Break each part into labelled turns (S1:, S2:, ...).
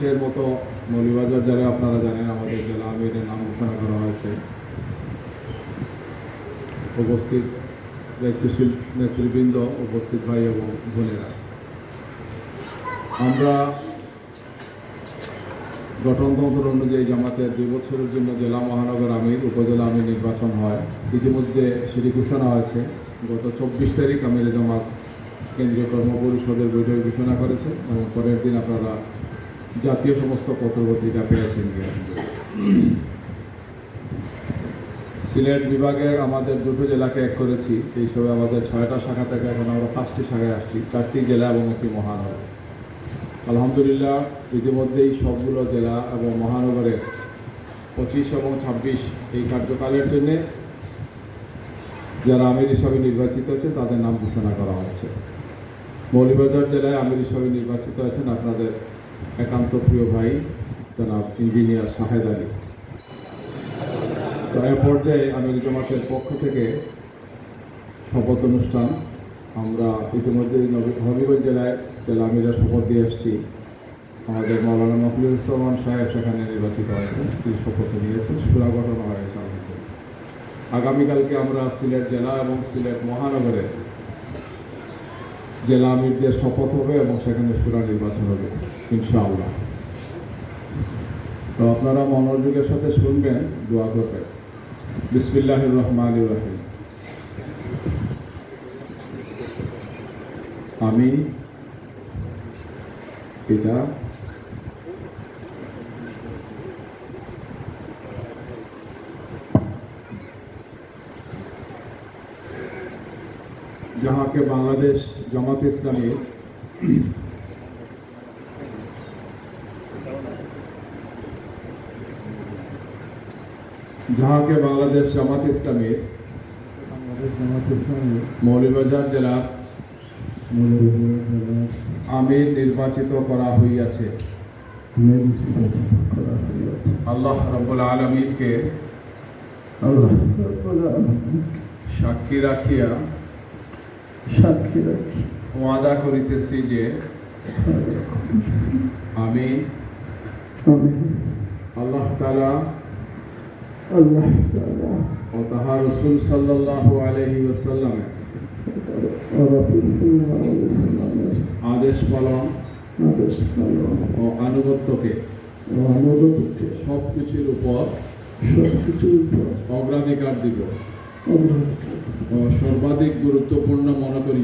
S1: এর মতো মৌলিবাজার জেলা আপনারা জানেন, আমাদের জেলা আমিরের নাম ঘোষণা করা হয়েছে। উপস্থিত দায়িত্বশীল নেতৃবৃন্দ, উপস্থিত ভাই এবং বোনেরা। আমরা গঠনতন্ত্র অনুযায়ী জামাতের দুই বছরের জন্য জেলা মহানগর আমির, উপজেলা আমির নির্বাচন হয়। ইতিমধ্যে সেটি ঘোষণা হয়েছে। গত চব্বিশ তারিখ আমির জামাত কেন্দ্রীয় কর্ম পরিষদের বৈঠক ঘোষণা করেছে এবং পরের দিন আপনারা জাতীয় সমস্ত পত্রপত্রিকা পেয়েছেন সিলেট বিভাগের আমাদের দুটো জেলাকে এক করেছি, এই হিসেবে আমাদের ছয়টা শাখা থেকে এখন আমরা পাঁচটি শাখায় আসছি, চারটি জেলা এবং একটি মহানগর। আলহামদুলিল্লাহ, ইতিমধ্যেই সবগুলো জেলা এবং মহানগরের পঁচিশ এবং ছাব্বিশ এই কার্যকালের জন্যে যারা আমির হিসাবে নির্বাচিত আছে তাদের নাম ঘোষণা করা হয়েছে মৌলিবাজার জেলায় আমির হিসাবে নির্বাচিত আছেন, আপনাদের একান্ত প্রিয় ভাই, জনাব ইঞ্জিনিয়ার শাহেদ আলী। তো এ পর্যায়ে আমির জামাতের পক্ষ থেকে শপথ অনুষ্ঠান, আমরা ইতিমধ্যে হবিগঞ্জ জেলায় জেলা আমিরা শপথ দিয়ে এসেছি। আমাদের মৌলানা মফিজুর রহমান সাহেব সেখানে নির্বাচিত হয়েছেন। তিনি শপথ নিয়েছেন, সুরা গঠন হয়েছে আমাদের। আগামীকালকে আমরা সিলেট জেলা এবং সিলেট মহানগরের জেলা আমিরদের শপথ হবে এবং সেখানে সুরা নির্বাচন হবে, ইনশাআল্লাহ। তো আপনারা মনোযোগের সাথে শুনবেন, দোয়া করবেন। বিসমিল্লাহ রহমান রাহিম। আমি পিতা যাহাকে বাংলাদেশ জামাত ইসলামী যাহাকে বাংলাদেশ জামাত ইসলামী
S2: বাংলাদেশ জামাত ইসলামী
S1: জেলার আমির নির্বাচিত করা হইয়াছে। আল্লাহ রব্বুল আলমীকে সাক্ষী রাখিয়া
S2: সাক্ষী রাখি।
S1: ওয়াদা করিতেছি যে আমি আল্লাহ তালা
S2: আল্লাহ
S1: ও তাহার রসুল সাল্লাহ আলহি ওসাল্লামের
S2: ও রাসূল সাল্লাল্লাহু আলাইহি ওয়াসাল্লামের
S1: আদেশ পালন
S2: আদেশ পালন
S1: ও আনুগত্যকে
S2: ও অনুগত্যকে
S1: সব কিছুর উপর
S2: সবকিছুর উপর
S1: অগ্রাধিকার দিব।
S2: অগ্রাধিকার।
S1: সর্বাধিক গুরুত্বপূর্ণ মনে
S2: করি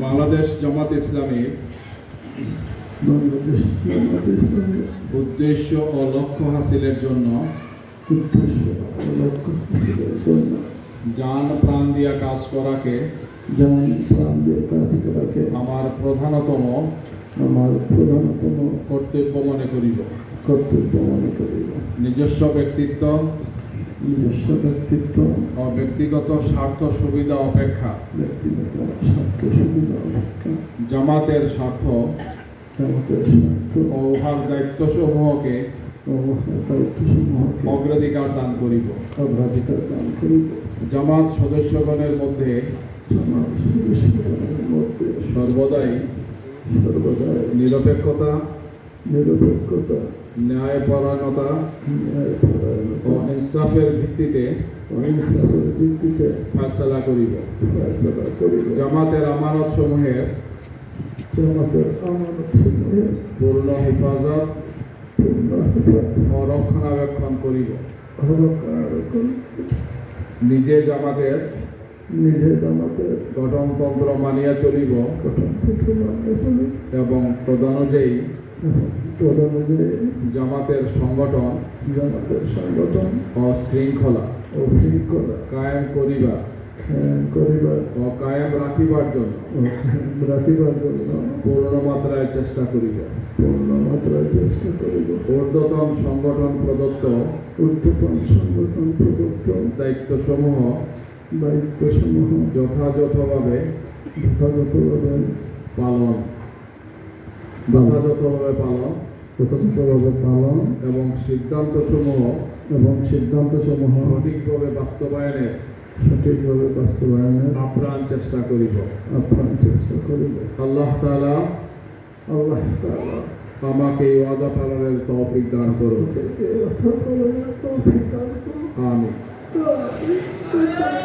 S1: বাংলাদেশ জামাত ইসলামী উদ্দেশ্য ও লক্ষ্য হাসিলের জন্য
S2: যেমন প্রাণ দিয়ে কাজ করাকে
S1: আমার প্রধানতম
S2: আমার প্রধানতম
S1: কর্তব্য মনে করিব
S2: কর্তব্য মনে করিব।
S1: নিজস্ব ব্যক্তিত্ব
S2: নিজস্ব ব্যক্তিত্ব
S1: ও ব্যক্তিগত স্বার্থ সুবিধা অপেক্ষা।
S2: ব্যক্তিগত স্বার্থ সুবিধা অপেক্ষা।
S1: জামাতের স্বার্থ ও উহার দায়িত্বসমূহকে অগ্রাধিকার দান করিব।
S2: অগ্রাধিকার দান করিব।
S1: জামাত সদস্যগণের মধ্যে
S2: সদস্যগণের মধ্যে
S1: সর্বদাই
S2: সর্বদাই
S1: নিরপেক্ষতা
S2: নিরপেক্ষতা
S1: ন্যায়পরায়ণতা ও ইনসাফের ভিত্তিতে
S2: অহিংসার ভিত্তিতে
S1: ফয়সলা করিব।
S2: করিব।
S1: জামাতের আমানত সমূহের
S2: আমাদের আমানতসমূহের
S1: পূর্ণ হেফাজত
S2: পূর্ণ হেফাজত
S1: ও রক্ষণাবেক্ষণ করিব।
S2: অবকার
S1: নিজে জামাতের গঠনতন্ত্র মানিয়া চলিব
S2: গঠন থেকে মান্য
S1: এবং তদনুযায়ী জামাতের সংগঠন
S2: জামাতের সংগঠন
S1: ও শৃঙ্খলা
S2: ও শৃঙ্খলা
S1: কায়েম করিবার
S2: করিবার
S1: ও কায়েম রাখিবার জন্য
S2: রাখিবার জন্য
S1: পূর্ণ মাত্রায় চেষ্টা করিব।
S2: পূর্ণ মাত্রায় চেষ্টা করিব।
S1: ঊর্ধ্বতন সংগঠন প্রদত্ত
S2: উত্তপন সংগঠন প্রদত্ত
S1: দায়িত্বসমূহ
S2: দায়িত্বসমূহ
S1: যথাযথভাবে
S2: যথাযথভাবে
S1: পালন যথাযথভাবে পালন
S2: যথাযথভাবে পালন
S1: এবং সিদ্ধান্তসমূহ
S2: এবং সিদ্ধান্তসমূহ
S1: সঠিকভাবে বাস্তবায়নের
S2: সঠিকভাবে বাস্তবায়নের
S1: আপ্রাণ চেষ্টা করিব।
S2: আপ্রাণ চেষ্টা করিব।
S1: আল্লাহ তাআলা
S2: আল্লাহ
S1: আমাকে এই ওয়াদা পালনের তৌফিক দান করুন।
S2: আমাদেরকে